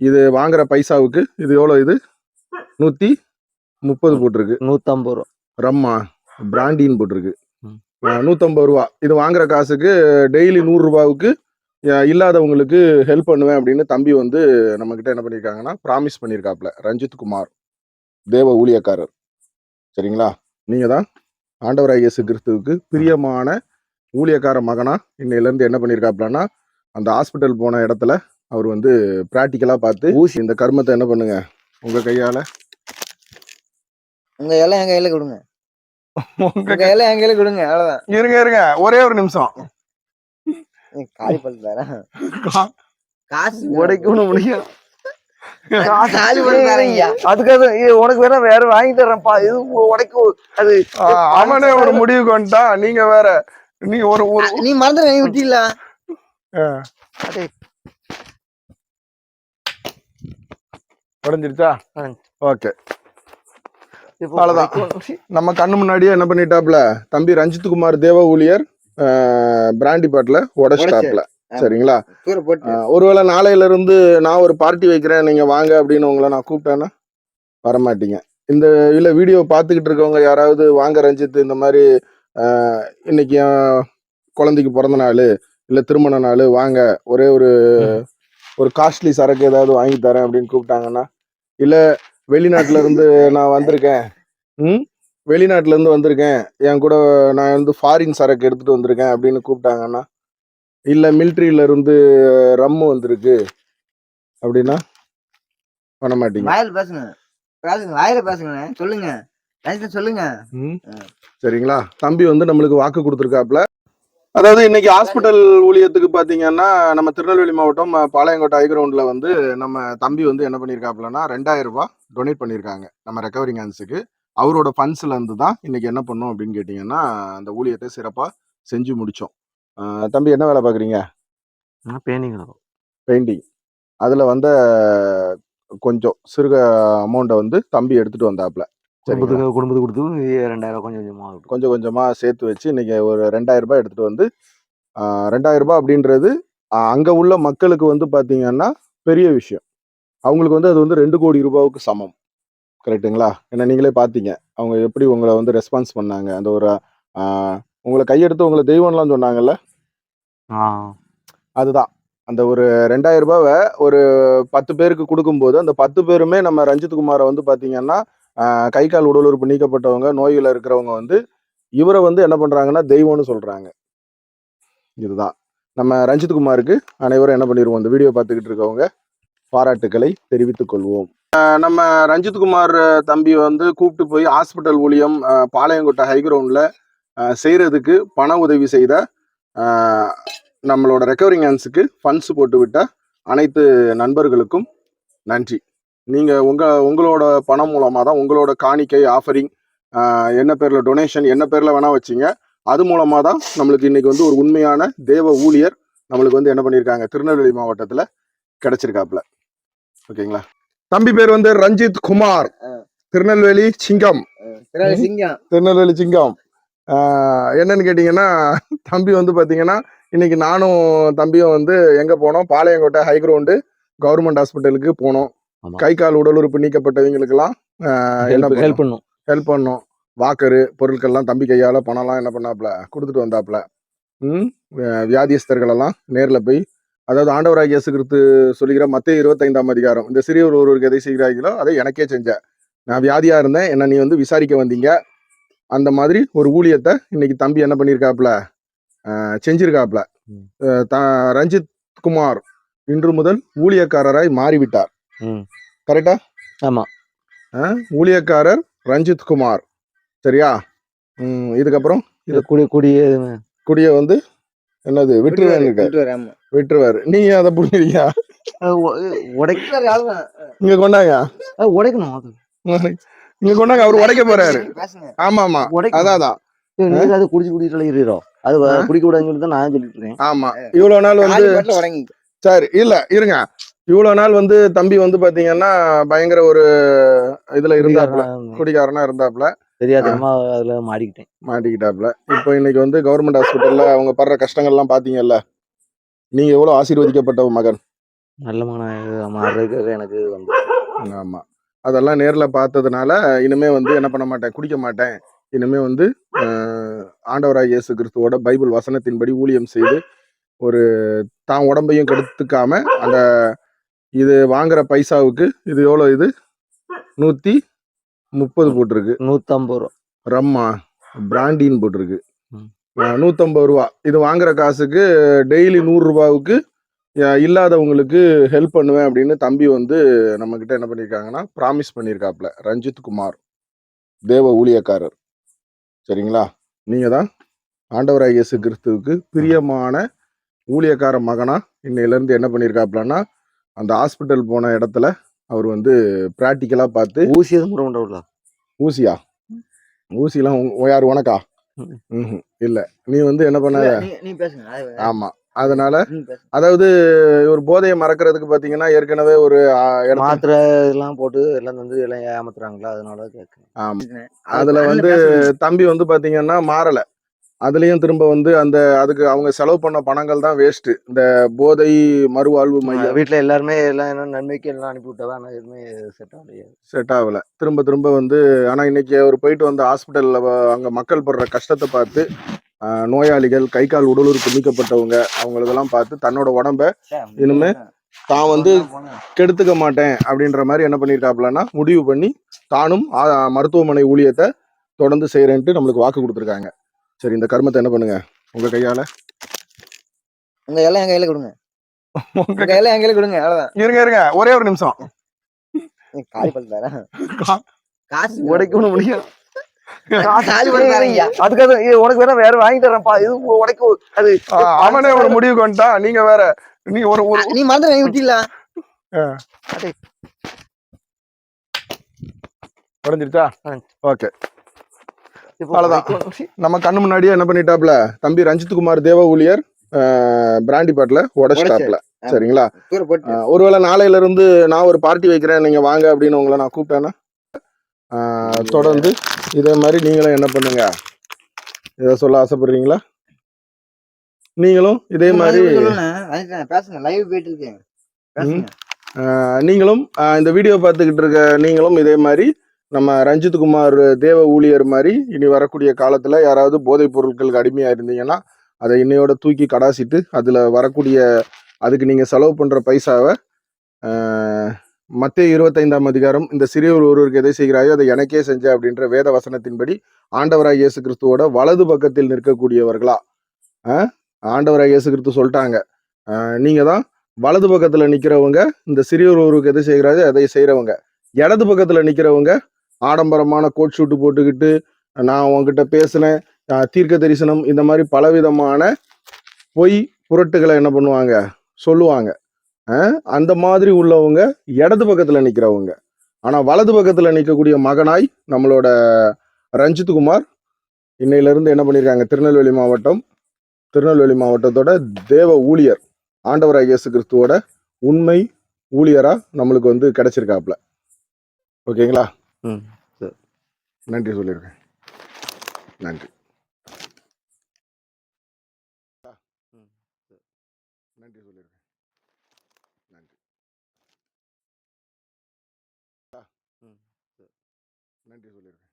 இது வாங்குற பைசாவுக்கு இது எவ்வளோ இது? நூற்றி முப்பது போட்டிருக்கு. நூத்தம்பது ரூபா. ரம்மா பிராண்டின்னு போட்டிருக்கு. நூத்தம்பது ரூபா. இது வாங்குற காசுக்கு டெய்லி நூறு ரூபாவுக்கு அஹ் இல்லாதவங்களுக்கு ஹெல்ப் பண்ணுவேன் அப்படின்னு தம்பி வந்து நம்ம கிட்ட என்ன பண்ணியிருக்காங்கன்னா ப்ராமிஸ் பண்ணியிருக்காப்ல ரஞ்சித் குமார் தேவ ஊழியக்காரர். சரிங்களா? நீங்க தான் ஆண்டவராக இயேசு கிறிஸ்துவுக்கு பிரியமான ஊழியக்கார மகனா. இன்னையிலேருந்து என்ன பண்ணியிருக்காப்லன்னா அந்த ஹாஸ்பிட்டல் போன இடத்துல அவர் வந்து ப்ராக்டிக்கலாக பார்த்து ஊசி இந்த கர்மத்தை என்ன பண்ணுங்க? உங்க கையால? உங்க எல்லாம் என் கையில கொடுங்க. உங்க எல்லாம் என் கையில கொடுங்க அவ்வளவுதான். இருங்க இருங்க. ஒரே ஒரு நிமிஷம். காலி பண்ணி தரேன் கா- காசு உடைக்கணும் முடியும் அதுக்காக உனக்கு வேற வேற வாங்கி தரேன்ப்பா இது உடைக்கும் அது அவனே ஒரு முடிவுக்கு வந்துட்டான் நீங்க வேற. நீ ஒரு நீ மறந்துட நீ விட்டீங்களா உடைஞ்சிருச்சா? ஓகே. அவ்வளவுதான். நம்ம கண்ணு முன்னாடியே என்ன பண்ணிட்டாப்ல தம்பி ரஞ்சித் குமார் தேவ ஊழியர் பிராண்டி பாட்டில உடைச்சிட்டாப்ல. சரிங்களா? ஒருவேளை நாளையில இருந்து நான் ஒரு பார்ட்டி வைக்கிறேன் நீங்க வாங்க அப்படின்னு உங்களை நான் கூப்பிட்டேன்னா வரமாட்டீங்க. இந்த இல்ல வீடியோ பார்த்துக்கிட்டு இருக்கவங்க யாராவது வாங்க ரஞ்சித் இந்த மாதிரி இன்னைக்கு குழந்தைக்கு பிறந்த நாள் இல்ல திருமண நாள் வாங்க ஒரே ஒரு ஒரு காஸ்ட்லி சரக்கு ஏதாவது வாங்கி தரேன் அப்படின்னு கூப்பிட்டாங்கன்னா இல்ல வெளிநாட்டுல இருந்து நான் வந்திருக்கேன். ம்? வெளிநாட்டுல இருந்து வந்திருக்கேன். என் கூட நான் வந்து ஃபாரின் சரக்கு எடுத்துட்டு வந்திருக்கேன் அப்படின்னு கூப்பிட்டாங்கன்னா இல்ல மிலிட்ரியில இருந்து ரம்மு வந்திருக்கு. அப்படின்னா பண்ண மாட்டீங்க. வாயில பேசுங்க. பேசுங்க வாயில பேசுங்க. சொல்லுங்க. சொல்லுங்க. சரிங்களா? தம்பி வந்து நம்மளுக்கு வாக்கு கொடுத்துருக்காப்ல. அதாவது இன்னைக்கு ஹாஸ்பிட்டல் ஊழியத்துக்கு பாத்தீங்கன்னா நம்ம திருநெல்வேலி மாவட்டம் பாளையங்கோட்டை ஹை கிரவுண்ட்ல வந்து நம்ம தம்பி வந்து என்ன பண்ணியிருக்காப்லன்னா ரெண்டாயிரம் ரூபாய் டொனேட் பண்ணியிருக்காங்க நம்ம ரெக்கவரிங் ஹேண்ட்ஸுக்கு அவரோட ஃபண்ட்ஸ்ல இருந்து தான் இன்னைக்கு என்ன பண்ணோம் அப்படின்னு கேட்டிங்கன்னா அந்த ஊழியத்தை சிறப்பா செஞ்சு முடிச்சோம். தம்பி என்ன வேலை பாக்குறீங்க? பெயிண்டிங் பெயிண்டிங் அதில் வந்த கொஞ்சம் சிறுக அமௌண்ட்டை வந்து தம்பி எடுத்துட்டு வந்தாப்ல குடும்பத்துக்கு குடும்பத்துக்கு கொடுத்து ரெண்டாயிரம் கொஞ்சம் கொஞ்சமா ஆகட்டும். கொஞ்சம் கொஞ்சமாக சேர்த்து வச்சு இன்னைக்கு ஒரு ரெண்டாயிரம் ரூபாய் எடுத்துட்டு வந்து ரெண்டாயிரம் ரூபாய் அப்படின்றது அங்க உள்ள மக்களுக்கு வந்து பாத்தீங்கன்னா பெரிய விஷயம். அவங்களுக்கு வந்து அது வந்து ரெண்டு கோடி ரூபாவுக்கு சமம். கரெக்ட்டுங்களா? ஏன்னா நீங்களே பார்த்தீங்க அவங்க எப்படி உங்களை வந்து ரெஸ்பான்ஸ் பண்ணாங்க? அந்த ஒரு உங்களை கையெடுத்து உங்களை தெய்வம்லாம் சொன்னாங்கல்ல? அதுதான். அந்த ஒரு ரெண்டாயிரம் ரூபாவை ஒரு பத்து பேருக்கு கொடுக்கும்போது அந்த பத்து பேருமே நம்ம ரஞ்சித் குமாரை வந்து பார்த்தீங்கன்னா கை கால் உடல் உறுப்பு நீக்கப்பட்டவங்க நோயில் இருக்கிறவங்க வந்து இவரை வந்து என்ன பண்ணுறாங்கன்னா தெய்வம்னு சொல்கிறாங்க இதுதான். நம்ம ரஞ்சித் குமாருக்கு அனைவரும் என்ன பண்ணிடுவோம் இந்த வீடியோ பார்த்துக்கிட்டு இருக்கவங்க பாராட்டுக்களை தெரிவித்துக் கொள்வோம். நம்ம ரஞ்சித் குமார் தம்பி வந்து கூப்பிட்டு போய் ஹாஸ்பிட்டல் ஊழியம் பாளையங்கோட்டை ஹை செய்கிறதுக்கு பண உதவி செய்த நம்மளோட ரெக்கவரிங் ஹேண்ட்ஸுக்கு ஃபண்ட்ஸ் போட்டு விட்ட அனைத்து நண்பர்களுக்கும் நன்றி. நீங்க உங்க உங்களோட பணம் மூலமா தான் உங்களோட காணிக்கை ஆஃபரிங் என்ன பேர்ல டொனேஷன் என்ன பேர்ல வேணா வச்சீங்க. அது மூலமா தான் நம்மளுக்கு இன்னைக்கு வந்து ஒரு உண்மையான தேவ ஊழியர் நம்மளுக்கு வந்து என்ன பண்ணியிருக்காங்க திருநெல்வேலி மாவட்டத்துல கிடைச்சிருக்காப்ல ஓகேங்களா? தம்பி பேர் வந்து ரஞ்சித் குமார். திருநெல்வேலி சிங்கம். திருநெல்வேலி சிங்கம். என்னன்னு கேட்டிங்கன்னா தம்பி வந்து பார்த்தீங்கன்னா இன்னைக்கு நானும் தம்பியும் வந்து எங்கே போனோம்? பாளையங்கோட்டை ஹை கிரவுண்டு கவர்மெண்ட் ஹாஸ்பிட்டலுக்கு போனோம். கை கால் உடல் உறுப்பு நீக்கப்பட்டவங்களுக்கெல்லாம் என்ன ஹெல்ப் பண்ணும். ஹெல்ப் பண்ணோம். வாக்கரு பொருட்கள்லாம் தம்பி கையால் பணம்லாம் என்ன பண்ணாப்ல? கொடுத்துட்டு வந்தாப்ல. ம்? வி- வியாதியஸ்தர்கள் எல்லாம் நேரில் போய் அதாவது ஆண்டவராகிய இயேசு கிறிஸ்து சொல்லுகிற மத்திய இருபத்தைந்தாம் அதிகாரம் இந்த சிறியவர் ஒருவருக்கு எதை செய்கிறார்களோ அதை எனக்கே செஞ்ச. நான் வியாதியா இருந்தேன் என்ன நீ வந்து விசாரிக்க வந்தீங்க. அந்த மாதிரி ஒரு ஊழியத்தை இன்னைக்கு தம்பி என்ன பண்ணியிருக்காப்ல அஹ் செஞ்சிருக்காப்ல. ம். அஹ் த- ரஞ்சித் குமார் இன்று முதல் ஊழியக்காரராய் மாறிவிட்டார். கரெக்டா? ஆமா. ஊழியக்காரர் ரஞ்சித் குமார். சரியா? ம், இதுக்கப்புறம்? இது கூடிய கூடிய குடிய வந்து என்னது விட்டுருவேன் இருக்க விட்டுவாரு, ஆமா. விட்டுருவாரு. நீங்க அதை புரிஞ்சுறியா உடைக்க விட்டுவாரு, அவ்வளவுதான். இங்க கொண்டாங்க. உடைக்கணும் இங்க கொண்டாங்க அவர் உடைக்க போறாரு. ஆமா ஆமா அதான் அது குடிச்சு குடிச்சு இருக்கிறோம் அது? குடிக்க கூடாதுன்னு சொல்லி தான் நான் சொல்லிட்டு இருக்கேன். ஆமா. இவ்வளவு நாள் வந்து. சரி இல்ல இருங்க. இவ்வளவு நாள் வந்து தம்பி வந்து பாத்தீங்கன்னா பயங்கர ஒரு இதுல இருந்தாப்ல குடிகாரனா இருந்தாப்ல தெரியாதனமா அதுல மாடிக்கிட்டேன் மாட்டிக்கிட்டாப்ல இப்போ இன்னைக்கு வந்து கவர்மெண்ட் ஹாஸ்பிட்டல்ல அவங்க படுற கஷ்டங்கள்லாம் பாத்தீங்கல்ல நீங்க எவ்வளவு ஆசீர்வதிக்கப்பட்ட மகன்? நல்ல மகனாக எனக்கு வந்து. ஆமா. அதெல்லாம் நேர்ல பார்த்ததுனால இனிமே வந்து என்ன பண்ண மாட்டேன் குடிக்க மாட்டேன். இனிமே வந்து ஆஹ், ஆண்டவராய் இயேசு கிறிஸ்துவோட பைபிள் வசனத்தின்படி ஊழியம் செய்து ஒரு தான் உடம்பையும் கெடுத்துக்காம அந்த இது வாங்குற பைசாவுக்கு இது எவ்வளோ இது? நூத்தி முப்பது போட்டிருக்கு. நூற்றம்பது ரூபா. ரம்மா பிராண்டின்னு போட்டிருக்கு. நூத்தம்பது ரூபா. இது வாங்குற காசுக்கு டெய்லி நூறு ரூபாவுக்கு அஹ், இல்லாதவங்களுக்கு ஹெல்ப் பண்ணுவேன் அப்படின்னு தம்பி வந்து நம்ம கிட்ட என்ன பண்ணியிருக்காங்கன்னா ப்ராமிஸ் பண்ணியிருக்காப்ல ரஞ்சித் குமார் தேவ ஊழியக்காரர். சரிங்களா? நீங்க தான் ஆண்டவராய் இயேசு கிறிஸ்துவுக்கு பிரியமான ஊழியக்கார மகனா இன்னையில இருந்து என்ன பண்ணியிருக்காப்லன்னா அந்த ஹாஸ்பிட்டல் போன இடத்துல அவர் வந்து ப்ராக்டிக்கலா பார்த்து ஊசி எதுவும் போட மாட்டோம்ல ஊசியா? ஊசிலாம் யார் உனக்கா? ம். இல்ல. நீ வந்து என்ன பண்ண? நீ பேசுங்க. ஆமா. அதனால அதாவது ஒரு போதையை மறக்கிறதுக்கு பாத்தீங்கன்னா ஏற்கனவே ஒரு மாத்திரை இதெல்லாம் போட்டு எல்லாம் வந்து எல்லாம் ஏமாத்துறாங்களா? அதனால கேட்குறேன் ஆமா. அதுல வந்து தம்பி வந்து பாத்தீங்கன்னா மாறல. அதுலயும் திரும்ப வந்து அந்த அதுக்கு அவங்க செலவு பண்ண பணங்கள் தான் வேஸ்ட் இந்த போதை மறுவாழ்வு மையம். வீட்டில் எல்லாருமே எல்லாம் என்ன நன்மைக்கு எல்லாம் அனுப்பி விட்டாதான் ஆனால் எதுவுமே செட் ஆகலையே. செட் ஆகல. திரும்ப திரும்ப வந்து ஆனா இன்னைக்கு அவர் போயிட்டு வந்த ஹாஸ்பிட்டல்ல அங்க மக்கள் படுற கஷ்டத்தை பார்த்து நோயாளிகள் கை கால் உடல் உறுப்பு நீக்கப்பட்டவங்க அவங்களதெல்லாம் பார்த்து தன்னோட உடம்ப இனிமே தான் வந்து கெடுத்துக்க மாட்டேன் அப்படின்ற மாதிரி என்ன பண்ணியிருக்காப்லன்னா முடிவு பண்ணி தானும் மருத்துவமனை ஊழியத்தை தொடர்ந்து செய்யறேன்ட்டு நம்மளுக்கு வாக்கு கொடுத்துருக்காங்க. சரி இந்த கர்மத்தை என்ன பண்ணுங்க? உங்க கையால? உங்க எல்லாம் என் கையில கொடுங்க. உங்க எல்லாம் என் கையில கொடுங்க அவ்வளவுதான். இருங்க இருங்க. ஒரே ஒரு நிமிஷம். காலி பண்ணி தரேன் கா- காசு உடைக்கணும் முடியும் உனக்கு வேணா வேற வாங்கி தரேன்ப்பா. இது உடைக்க அது அவனே ஒரு முடிவுக்கு வந்துட்டான் நீங்க வேற நீ ஒரு நீ மறந்து வாங்கி விட்டீங்களா உடஞ்சிருச்சா. ஓகே. அவ்வளவுதான். நம்ம கண்ணு முன்னாடியே என்ன பண்ணிட்டாப்ல தம்பி ரஞ்சித் குமார் தேவ ஊழியர் பிராண்டி பாட்டில உடச்சிட்டாப்ல. சரிங்களா? ஒருவேளை நாளையில இருந்து நான் ஒரு பார்ட்டி வைக்கிறேன் நீங்க வாங்க அப்படின்னு உங்களை நான் கூப்பிட்டேன்னா தொடர்ந்து இதே மாதிரி நீங்களும் என்ன பண்ணுங்க? இதை சொல்ல ஆசைப்படுறீங்களா? நீங்களும் இதே மாதிரி நீங்களும் இந்த வீடியோ பார்த்துக்கிட்டு இருக்க நீங்களும் இதே மாதிரி நம்ம ரஞ்சித் குமார் தேவ ஊழியர் மாதிரி இனி வரக்கூடிய காலத்தில் யாராவது போதைப் பொருட்களுக்கு அடிமையாக இருந்தீங்கன்னா அதை இன்னையோட தூக்கி கடாசிட்டு அதில் வரக்கூடிய அதுக்கு நீங்கள் செலவு பண்ணுற பைசாவை மத்திய இருபத்தைந்தாம் அதிகாரம் இந்த சிறியவர் ஒருவருக்கு எதை செய்கிறாயோ அதை எனக்கே செஞ்ச அப்படின்ற வேத வசனத்தின்படி ஆண்டவராய் இயேசு கிறிஸ்துவோட வலது பக்கத்தில் நிற்கக்கூடியவர்களா? ஆஹ் ஆண்டவராய் இயேசு கிறிஸ்து சொல்லிட்டாங்க நீங்கள் தான் வலது பக்கத்தில் நிற்கிறவங்க இந்த சிறியவர் ஒருவருக்கு எதை செய்கிறாயோ அதை செய்கிறவங்க இடது பக்கத்தில் நிற்கிறவங்க ஆடம்பரமான கோட் ஷூட்டு போட்டுக்கிட்டு நான் உங்ககிட்ட பேசினேன். தீர்க்க தரிசனம் இந்த மாதிரி பலவிதமான பொய் புரட்டுகளை என்ன பண்ணுவாங்க? சொல்லுவாங்க. அந்த மாதிரி உள்ளவங்க இடது பக்கத்தில் நிற்கிறவங்க ஆனால் வலது பக்கத்தில் நிற்கக்கூடிய மகனாய் நம்மளோட ரஞ்சித் குமார் என்ன பண்ணியிருக்காங்க திருநெல்வேலி மாவட்டம் திருநெல்வேலி மாவட்டத்தோட தேவ ஊழியர் ஆண்டவராய் இயேசு கிறிஸ்துவோட உண்மை ஊழியராக நம்மளுக்கு வந்து கிடச்சிருக்காப்புல. ஓகேங்களா? ம், சரி. நன்றி சொல்லியிருக்கேன். நன்றி. ம், நன்றி சொல்லியிருக்கேன். நன்றி. ம், சரி. நன்றி சொல்லியிருக்கேன்.